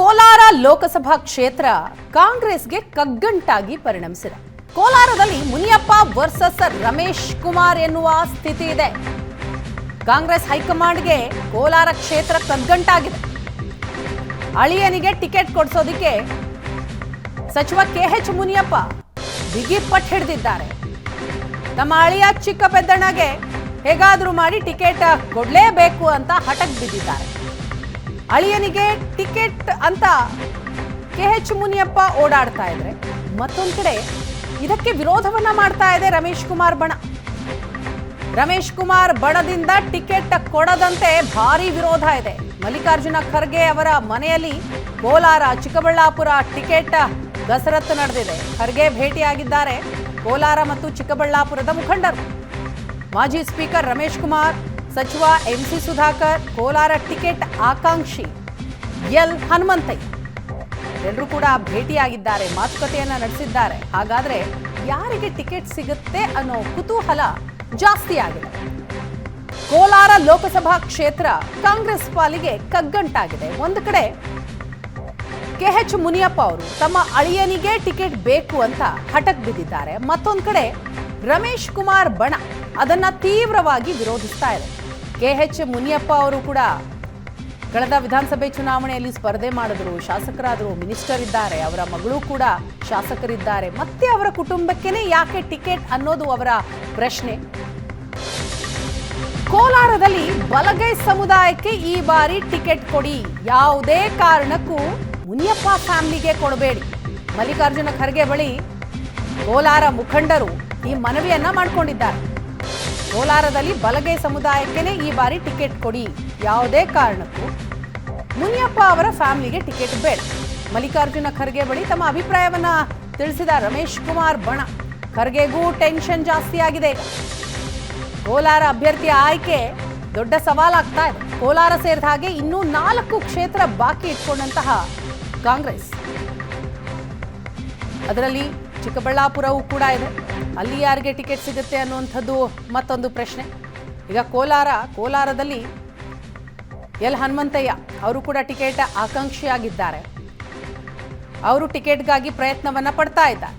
ಕೋಲಾರ ಲೋಕಸಭಾ ಕ್ಷೇತ್ರ ಕಾಂಗ್ರೆಸ್ಗೆ ಕಗ್ಗಂಟಾಗಿ ಪರಿಣಮಿಸಿದೆ. ಕೋಲಾರದಲ್ಲಿ ಮುನಿಯಪ್ಪ ವರ್ಸಸ್ ರಮೇಶ್ ಕುಮಾರ್ ಎನ್ನುವ ಸ್ಥಿತಿ ಇದೆ. ಕಾಂಗ್ರೆಸ್ ಹೈಕಮಾಂಡ್ಗೆ ಕೋಲಾರ ಕ್ಷೇತ್ರ ಕಗ್ಗಂಟಾಗಿದೆ. ಅಳಿಯನಿಗೆ ಟಿಕೆಟ್ ಕೊಡಿಸೋದಿಕ್ಕೆ ಸಚಿವ ಕೆ ಎಚ್ ಮುನಿಯಪ್ಪ ಬಿಗಿ ಪಟ್ ಹಿಡಿದಿದ್ದಾರೆ. ತಮ್ಮ ಅಳಿಯ ಚಿಕ್ಕ ಪೆದ್ದಣ್ಣಗೆ ಹೇಗಾದ್ರೂ ಮಾಡಿ ಟಿಕೆಟ್ ಕೊಡಲೇಬೇಕು ಅಂತ ಹಠಕ್ ಬಿದ್ದಿದ್ದಾರೆ. ಅಳಿಯನಿಗೆ ಟಿಕೆಟ್ ಅಂತ ಕೆ ಎಚ್ ಮುನಿಯಪ್ಪ ಓಡಾಡ್ತಾ ಇದ್ರೆ ಮತ್ತೊಂದು ಕಡೆ ಇದಕ್ಕೆ ವಿರೋಧವನ್ನ ಮಾಡ್ತಾ ಇದೆ ರಮೇಶ್ ಕುಮಾರ್ ಬಣ. ರಮೇಶ್ ಕುಮಾರ್ ಬಣದಿಂದ ಟಿಕೆಟ್ ಕೊಡದಂತೆ ಭಾರಿ ವಿರೋಧ ಇದೆ. ಮಲ್ಲಿಕಾರ್ಜುನ ಖರ್ಗೆ ಅವರ ಮನೆಯಲ್ಲಿ ಕೋಲಾರ, ಚಿಕ್ಕಬಳ್ಳಾಪುರ ಟಿಕೆಟ್ ಗಸರತ್ತು ನಡೆದಿದೆ. ಖರ್ಗೆ ಭೇಟಿಯಾಗಿದ್ದಾರೆ ಕೋಲಾರ ಮತ್ತು ಚಿಕ್ಕಬಳ್ಳಾಪುರದ ಮುಖಂಡರು. ಮಾಜಿ ಸ್ಪೀಕರ್ ರಮೇಶ್ ಕುಮಾರ್ ಸಚಿವ ಎಂಸಿ ಸುಧಾಕರ್, ಕೋಲಾರ ಟಿಕೆಟ್ ಆಕಾಂಕ್ಷಿ, ಎಲ್ ಹನುಮಂತಯ್ಯ ಎಲ್ಲರೂ ಕೂಡ ಭೇಟಿಯಾಗಿದ್ದಾರೆ, ಮಾತುಕತೆಯನ್ನ ನಡೆಸಿದ್ದಾರೆ. ಹಾಗಾದ್ರೆ ಯಾರಿಗೆ ಟಿಕೆಟ್ ಸಿಗುತ್ತೆ ಅನ್ನೋ ಕುತೂಹಲ ಜಾಸ್ತಿ ಆಗಿದೆ. ಕೋಲಾರ ಲೋಕಸಭಾ ಕ್ಷೇತ್ರ ಕಾಂಗ್ರೆಸ್ ಪಾಲಿಗೆ ಕಗ್ಗಂಟಾಗಿದೆ. ಒಂದು ಕಡೆ ಕೆ ಮುನಿಯಪ್ಪ ಅವರು ತಮ್ಮ ಅಳಿಯನಿಗೆ ಟಿಕೆಟ್ ಬೇಕು ಅಂತ ಹಠಕ್ ಬಿದ್ದಿದ್ದಾರೆ. ಮತ್ತೊಂದು ಕಡೆ ರಮೇಶ್ ಕುಮಾರ್ ಬಣ ಅದನ್ನ ತೀವ್ರವಾಗಿ ವಿರೋಧಿಸ್ತಾ ಇದೆ. ಕೆ ಎಚ್ ಮುನಿಯಪ್ಪ ಅವರು ಕೂಡ ಕಳೆದ ವಿಧಾನಸಭೆ ಚುನಾವಣೆಯಲ್ಲಿ ಸ್ಪರ್ಧೆ ಮಾಡಿದ್ರು, ಶಾಸಕರಾದರು, ಮಿನಿಸ್ಟರ್ ಇದ್ದಾರೆ, ಅವರ ಮಗಳು ಕೂಡ ಶಾಸಕರಿದ್ದಾರೆ. ಮತ್ತೆ ಅವರ ಕುಟುಂಬಕ್ಕೇನೆ ಯಾಕೆ ಟಿಕೆಟ್ ಅನ್ನೋದು ಅವರ ಪ್ರಶ್ನೆ. ಕೋಲಾರದಲ್ಲಿ ಬಲಗೈ ಸಮುದಾಯಕ್ಕೆ ಈ ಬಾರಿ ಟಿಕೆಟ್ ಕೊಡಿ. ಯಾವುದೇ ಕಾರಣಕ್ಕೂ ಮುನಿಯಪ್ಪ ಫ್ಯಾಮಿಲಿಗೆ ಕೊಡಬೇಡಿ. ಮಲ್ಲಿಕಾರ್ಜುನ ಖರ್ಗೆ ಬಳಿ ಕೋಲಾರ ಮುಖಂಡರು ಈ ಮನವಿಯನ್ನ ಮಾಡಿಕೊಂಡಿದ್ದಾರೆ. ಕೋಲಾರದಲ್ಲಿ ಬಲಗೈ ಸಮುದಾಯಕ್ಕೇನೆ ಈ ಬಾರಿ ಟಿಕೆಟ್ ಕೊಡಿ. ಯಾವುದೇ ಕಾರಣಕ್ಕೂ. ಮುನಿಯಪ್ಪ ಅವರ ಫ್ಯಾಮಿಲಿಗೆ ಟಿಕೆಟ್ ಬೇಡ. ಮಲ್ಲಿಕಾರ್ಜುನ ಖರ್ಗೆ ಬಳಿ ತಮ್ಮ ಅಭಿಪ್ರಾಯವನ್ನ ತಿಳಿಸಿದ ರಮೇಶ್ ಕುಮಾರ್ ಬಣ. ಖರ್ಗೆಗೂ ಟೆನ್ಷನ್ ಜಾಸ್ತಿ ಆಗಿದೆ ಕೋಲಾರ ಅಭ್ಯರ್ಥಿಯ ಆಯ್ಕೆ ದೊಡ್ಡ ಸವಾಲಾಗ್ತಾ ಇದೆ. ಕೋಲಾರ ಸೇರಿದ ಹಾಗೆ ಇನ್ನೂ ನಾಲ್ಕು ಕ್ಷೇತ್ರ ಬಾಕಿ ಇಟ್ಕೊಂಡಂತಹ ಕಾಂಗ್ರೆಸ್. ಅದರಲ್ಲಿ ಚಿಕ್ಕಬಳ್ಳಾಪುರವೂ ಕೂಡ ಇದೆ. ಅಲ್ಲಿ ಯಾರಿಗೆ ಟಿಕೆಟ್ ಸಿಗುತ್ತೆ ಅನ್ನುವಂಥದ್ದು ಮತ್ತೊಂದು ಪ್ರಶ್ನೆ. ಈಗ ಕೋಲಾರ, ಕೋಲಾರದಲ್ಲಿ ಎಲ್ ಹನುಮಂತಯ್ಯ ಅವರು ಕೂಡ ಟಿಕೆಟ್ ಆಕಾಂಕ್ಷಿಯಾಗಿದ್ದಾರೆ. ಅವರು ಟಿಕೆಟ್ಗಾಗಿ ಪ್ರಯತ್ನವನ್ನ ಪಡ್ತಾ ಇದ್ದಾರೆ.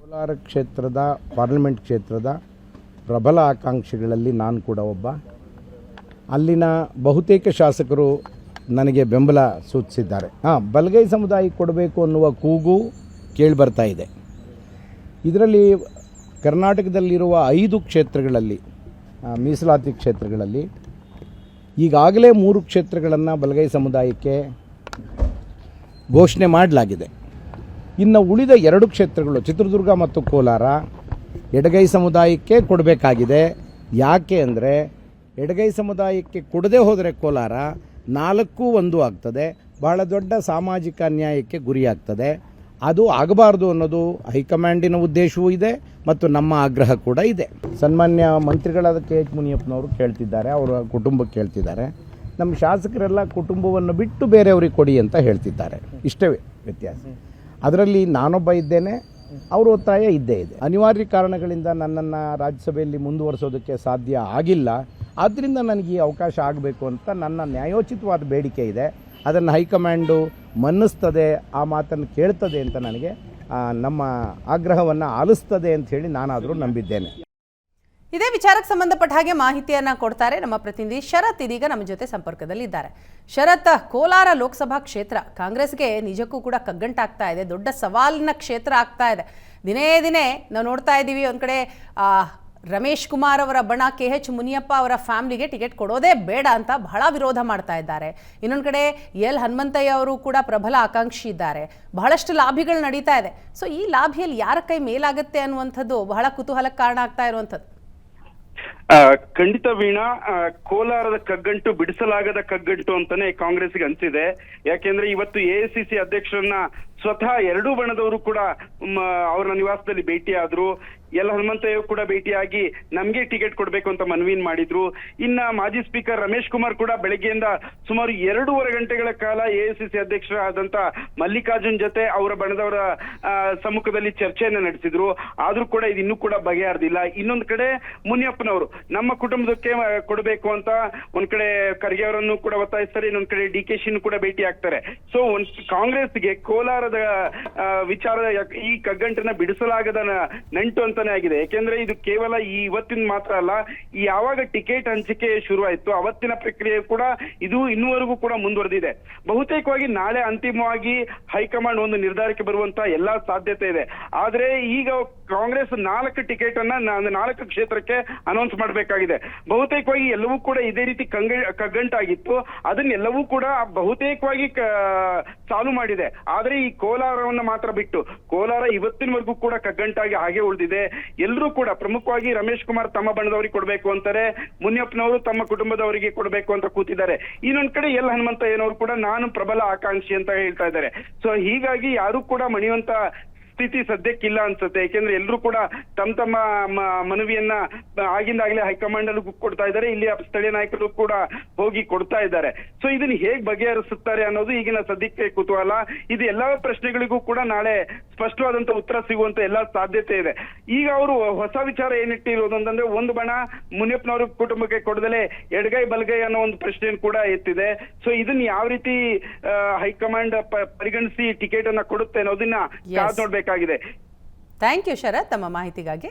ಕೋಲಾರ ಕ್ಷೇತ್ರದ, ಪಾರ್ಲಿಮೆಂಟ್ ಕ್ಷೇತ್ರದ ಪ್ರಬಲ ಆಕಾಂಕ್ಷಿಗಳಲ್ಲಿ ನಾನು ಕೂಡ ಒಬ್ಬ. ಅಲ್ಲಿನ ಬಹುತೇಕ ಶಾಸಕರು ನನಗೆ ಬೆಂಬಲ ಸೂಚಿಸಿದ್ದಾರೆ. ಹಾಂ, ಬಲಗೈ ಸಮುದಾಯಕ್ಕೆ ಕೊಡಬೇಕು ಅನ್ನುವ ಕೂಗು ಕೇಳಿಬರ್ತಾ ಇದೆ. ಇದರಲ್ಲಿ ಕರ್ನಾಟಕದಲ್ಲಿರುವ ಐದು ಕ್ಷೇತ್ರಗಳಲ್ಲಿ ಮೀಸಲಾತಿ ಕ್ಷೇತ್ರಗಳಲ್ಲಿ ಈಗಾಗಲೇ ಮೂರು ಕ್ಷೇತ್ರಗಳನ್ನು ಬಲಗೈ ಸಮುದಾಯಕ್ಕೆ ಘೋಷಣೆ ಮಾಡಲಾಗಿದೆ. ಇನ್ನು ಉಳಿದ ಎರಡು ಕ್ಷೇತ್ರಗಳು, ಚಿತ್ರದುರ್ಗ ಮತ್ತು ಕೋಲಾರ, ಎಡಗೈ ಸಮುದಾಯಕ್ಕೆ ಕೊಡಬೇಕಾಗಿದೆ. ಯಾಕೆ ಅಂದರೆ ಎಡಗೈ ಸಮುದಾಯಕ್ಕೆ ಕೊಡದೆ ಹೋದರೆ ಕೋಲಾರ ನಾಲ್ಕು ಒಂದು ಆಗ್ತದೆ, ಬಹಳ ದೊಡ್ಡ ಸಾಮಾಜಿಕ ಅನ್ಯಾಯಕ್ಕೆ ಗುರಿಯಾಗ್ತದೆ. ಅದು ಆಗಬಾರ್ದು ಅನ್ನೋದು ಹೈಕಮಾಂಡಿನ ಉದ್ದೇಶವೂ ಇದೆ ಮತ್ತು ನಮ್ಮ ಆಗ್ರಹ ಕೂಡ ಇದೆ. ಸನ್ಮಾನ್ಯ ಮಂತ್ರಿಗಳಾದ ಕೆ ಎಚ್ ಮುನಿಯಪ್ಪನವರು ಕೇಳ್ತಿದ್ದಾರೆ, ಅವರ ಕುಟುಂಬಕ್ಕೆ ಕೇಳ್ತಿದ್ದಾರೆ. ನಮ್ಮ ಶಾಸಕರೆಲ್ಲ ಕುಟುಂಬವನ್ನು ಬಿಟ್ಟು ಬೇರೆಯವ್ರಿಗೆ ಕೊಡಿ ಅಂತ ಹೇಳ್ತಿದ್ದಾರೆ. ಇಷ್ಟೇ ವ್ಯತ್ಯಾಸ. ಅದರಲ್ಲಿ ನಾನೊಬ್ಬ ಇದ್ದೇನೆ, ಅವರ ಒತ್ತಾಯ ಇದ್ದೇ ಇದೆ. ಅನಿವಾರ್ಯ ಕಾರಣಗಳಿಂದ ನನ್ನನ್ನು ರಾಜ್ಯಸಭೆಯಲ್ಲಿ ಮುಂದುವರಿಸೋದಕ್ಕೆ ಸಾಧ್ಯ ಆಗಿಲ್ಲ. ಆದ್ದರಿಂದ ನನಗೆ ಈ ಅವಕಾಶ ಆಗಬೇಕು ಅಂತ ನನ್ನ ನ್ಯಾಯೋಚಿತವಾದ ಬೇಡಿಕೆ ಇದೆ. ಅದನ್ನು ಹೈಕಮಾಂಡು ಮನ್ನಿಸ್ತದೆ, ಆ ಮಾತನ್ನು ಕೇಳ್ತದೆ ಅಂತ ನನಗೆ ನಮ್ಮ ಆಗ್ರಹವನ್ನು ಆಲಿಸ್ತದೆ ಅಂತ ಹೇಳಿ ನಾನಾದರೂ ನಂಬಿದ್ದೇನೆ. ಇದೇ ವಿಚಾರಕ್ಕೆ ಸಂಬಂಧಪಟ್ಟ ಹಾಗೆ ಮಾಹಿತಿಯನ್ನ ಕೊಡ್ತಾರೆ ನಮ್ಮ ಪ್ರತಿನಿಧಿ ಶರತ್ ಇದೀಗ ನಮ್ಮ ಜೊತೆ ಸಂಪರ್ಕದಲ್ಲಿ ಇದ್ದಾರೆ ಶರತ್, ಕೋಲಾರ ಲೋಕಸಭಾ ಕ್ಷೇತ್ರ, ಕಾಂಗ್ರೆಸ್ಗೆ ನಿಜಕ್ಕೂ ಕೂಡ ಕಗ್ಗಂಟಾಗ್ತಾ ಇದೆ, ದೊಡ್ಡ ಸವಾಲಿನ ಕ್ಷೇತ್ರ ಆಗ್ತಾ ಇದೆ. ದಿನೇ ದಿನೇ ನಾವು ನೋಡ್ತಾ ಇದ್ದೀವಿ ಒಂದು ಕಡೆ ರಮೇಶ್ ಕುಮಾರ್ ಅವರ ಬಣ, ಕೆ ಎಚ್ ಮುನಿಯಪ್ಪ ಅವರ ಫ್ಯಾಮಿಲಿಗೆ ಟಿಕೆಟ್ ಕೊಡೋದೇ ಬೇಡ ಅಂತ ಬಹಳ ವಿರೋಧ ಮಾಡ್ತಾ ಇದ್ದಾರೆ. ಇನ್ನೊಂದು ಕಡೆ ಎಲ್ ಹನುಮಂತಯ್ಯ ಅವರು ಕೂಡ ಪ್ರಬಲ ಆಕಾಂಕ್ಷಿ ಇದ್ದಾರೆ. ಬಹಳಷ್ಟು ಲಾಭಿಗಳು ನಡೀತಾ ಇದೆ. ಸೊ ಈ ಲಾಭಿಯಲ್ಲಿ ಯಾರ ಕೈ ಮೇಲಾಗುತ್ತೆ ಅನ್ನುವಂಥದ್ದು ಬಹಳ ಕುತೂಹಲಕ್ಕೆ ಕಾರಣ ಆಗ್ತಾ ಇರುವಂಥದ್ದು. ಖಂಡಿತ ವೀಣಾ ಕೋಲಾರದ ಕಗ್ಗಂಟು ಬಿಡಿಸಲಾಗದ ಕಗ್ಗಂಟು ಅಂತಾನೆ ಕಾಂಗ್ರೆಸ್ಗೆ ಅನ್ಸಿದೆ. ಯಾಕೆಂದ್ರೆ ಇವತ್ತು ಎಐಸಿಸಿ ಅಧ್ಯಕ್ಷರನ್ನ ಸ್ವತಃ ಎರಡೂ ಬಣದವರು ಕೂಡ ಅವರ ನಿವಾಸದಲ್ಲಿ ಭೇಟಿಯಾದ್ರು. ಎಲ್ ಹನುಮಂತಯ್ಯ ಕೂಡ ಭೇಟಿಯಾಗಿ ನಮ್ಗೆ ಟಿಕೆಟ್ ಕೊಡ್ಬೇಕು ಅಂತ ಮನವಿನ್ ಮಾಡಿದ್ರು. ಇನ್ನ ಮಾಜಿ ಸ್ಪೀಕರ್ ರಮೇಶ್ ಕುಮಾರ್ ಕೂಡ ಬೆಳಗ್ಗೆಯಿಂದ ಸುಮಾರು ಎರಡೂವರೆ ಗಂಟೆಗಳ ಕಾಲ ಎಐಸಿಸಿ ಅಧ್ಯಕ್ಷರಾದಂತ ಮಲ್ಲಿಕಾರ್ಜುನ್ ಜೊತೆ ಅವರ ಬಣದವರ ಸಮ್ಮುಖದಲ್ಲಿ ಚರ್ಚೆಯನ್ನ ನಡೆಸಿದ್ರು. ಆದ್ರೂ ಕೂಡ ಇದು ಇನ್ನೂ ಕೂಡ ಬಗೆಹರಿದಿಲ್ಲ. ಇನ್ನೊಂದ್ ಕಡೆ ಮುನಿಯಪ್ಪನವರು, ನಮ್ಮ ಕುಟುಂಬದಕ್ಕೆ ಕೊಡಬೇಕು ಅಂತ ಒಂದ್ ಕಡೆ ಖರ್ಗೆ ಅವರನ್ನು ಕೂಡ ಒತ್ತಾಯಿಸ್ತಾರೆ, ಇನ್ನೊಂದ್ ಕಡೆ ಡಿ ಕೆ ಶಿನ್ ಕೂಡ ಭೇಟಿ ಆಗ್ತಾರೆ. ಸೊ ಒಂದ್ ಕಾಂಗ್ರೆಸ್ಗೆ ಕೋಲಾರದ ವಿಚಾರ ಈ ಕಗ್ಗಂಟನ್ನ ಬಿಡಿಸಲಾಗದ ನಂಟು ನಂಟು ಅಂತಾನೆ ಆಗಿದೆ. ಯಾಕೆಂದ್ರೆ ಇದು ಕೇವಲ ಈ ಇವತ್ತಿನ ಮಾತ್ರ ಅಲ್ಲ ಯಾವಾಗ ಟಿಕೆಟ್ ಹಂಚಿಕೆ ಶುರು ಆಯ್ತು ಅವತ್ತಿನ ಪ್ರಕ್ರಿಯೆ ಕೂಡ ಇದು ಇನ್ನುವರೆಗೂ ಕೂಡ ಮುಂದುವರೆದಿದೆ. ಬಹುತೇಕವಾಗಿ ನಾಳೆ ಅಂತಿಮವಾಗಿ ಹೈಕಮಾಂಡ್ ಒಂದು ನಿರ್ಧಾರಕ್ಕೆ ಬರುವಂತ ಎಲ್ಲಾ ಸಾಧ್ಯತೆ ಇದೆ. ಆದ್ರೆ ಈಗ ಕಾಂಗ್ರೆಸ್ ನಾಲ್ಕು ಟಿಕೆಟ್ ಅನ್ನ ನಾಲ್ಕು ಕ್ಷೇತ್ರಕ್ಕೆ ಅನೌನ್ಸ್ ಮಾಡಬೇಕಾಗಿದೆ. ಬಹುತೇಕವಾಗಿ ಎಲ್ಲವೂ ಕೂಡ ಇದೇ ರೀತಿ ಕಂಗ, ಕಗ್ಗಂಟಾಗಿತ್ತು. ಅದನ್ನೆಲ್ಲವೂ ಕೂಡ ಬಹುತೇಕವಾಗಿ ಸಾಲ್ವ್ ಮಾಡಿದೆ. ಆದ್ರೆ ಈ ಕೋಲಾರವನ್ನ ಮಾತ್ರ ಬಿಟ್ಟು, ಕೋಲಾರ ಇವತ್ತಿನವರೆಗೂ ಕೂಡ ಕಗ್ಗಂಟಾಗಿ ಹಾಗೆ ಉಳಿದಿದೆ. ಎಲ್ಲರೂ ಕೂಡ ಪ್ರಮುಖವಾಗಿ ರಮೇಶ್ ಕುಮಾರ್ ತಮ್ಮ ಬಣದವರಿಗೆ ಕೊಡಬೇಕು ಅಂತಾರೆ, ಮುನಿಯಪ್ಪನವರು ತಮ್ಮ ಕುಟುಂಬದವರಿಗೆ ಕೊಡಬೇಕು ಅಂತ ಕೂತಿದ್ದಾರೆ. ಇನ್ನೊಂದ್ ಕಡೆ ಎಲ್ ಹನುಮಂತ ಏನವರು ಕೂಡ ನಾನು ಪ್ರಬಲ ಆಕಾಂಕ್ಷಿ ಅಂತ ಹೇಳ್ತಾ ಇದ್ದಾರೆ. ಸೊ ಹೀಗಾಗಿ ಯಾರು ಕೂಡ ಮಣಿಯುವಂತ ಸ್ಥಿತಿ ಸದ್ಯಕ್ಕಿಲ್ಲ ಅನ್ಸುತ್ತೆ. ಯಾಕೆಂದ್ರೆ ಎಲ್ಲರೂ ಕೂಡ ತಮ್ಮ ತಮ್ಮ ಮನವಿಯನ್ನ ಆಗಿಂದಾಗಲೇ ಹೈಕಮಾಂಡ್ ಅಲ್ಲಿ ಕೊಡ್ತಾ ಇದ್ದಾರೆ. ಇಲ್ಲಿ ಸ್ಥಳೀಯ ನಾಯಕರು ಕೂಡ ಹೋಗಿ ಕೊಡ್ತಾ ಇದ್ದಾರೆ. ಸೊ ಇದನ್ನ ಹೇಗ್ ಬಗೆಹರಿಸುತ್ತಾರೆ ಅನ್ನೋದು ಈಗಿನ ಸದ್ಯಕ್ಕೆ ಕುತೂಹಲ. ಇದು ಎಲ್ಲಾ ಪ್ರಶ್ನೆಗಳಿಗೂ ಕೂಡ ನಾಳೆ ಸ್ಪಷ್ಟವಾದಂತ ಉತ್ತರ ಸಿಗುವಂತ ಎಲ್ಲಾ ಸಾಧ್ಯತೆ ಇದೆ. ಈಗ ಅವರು ಹೊಸ ವಿಚಾರ ಏನಿಟ್ಟಿರೋದು ಅಂತಂದ್ರೆ ಒಂದು ಬಣ ಮುನಿಯಪ್ಪನವ್ರ ಕುಟುಂಬಕ್ಕೆ ಕೊಡದಲೆ ಎಡಗೈ ಬಲಗೈ ಅನ್ನೋ ಒಂದು ಪ್ರಶ್ನೆ ಕೂಡ ಎತ್ತಿದೆ. ಸೊ ಇದನ್ನ ಯಾವ ರೀತಿ ಹೈಕಮಾಂಡ್ ಪರಿಗಣಿಸಿ ಟಿಕೆಟ್ ಅನ್ನ ಕೊಡುತ್ತೆ ಅನ್ನೋದನ್ನ. ಕಾದ್ ನೋಡ್ಬೇಕಾಗಿದೆ. Thank you Sharath. ತಮ್ಮ ಮಾಹಿತಿಗಾಗಿ.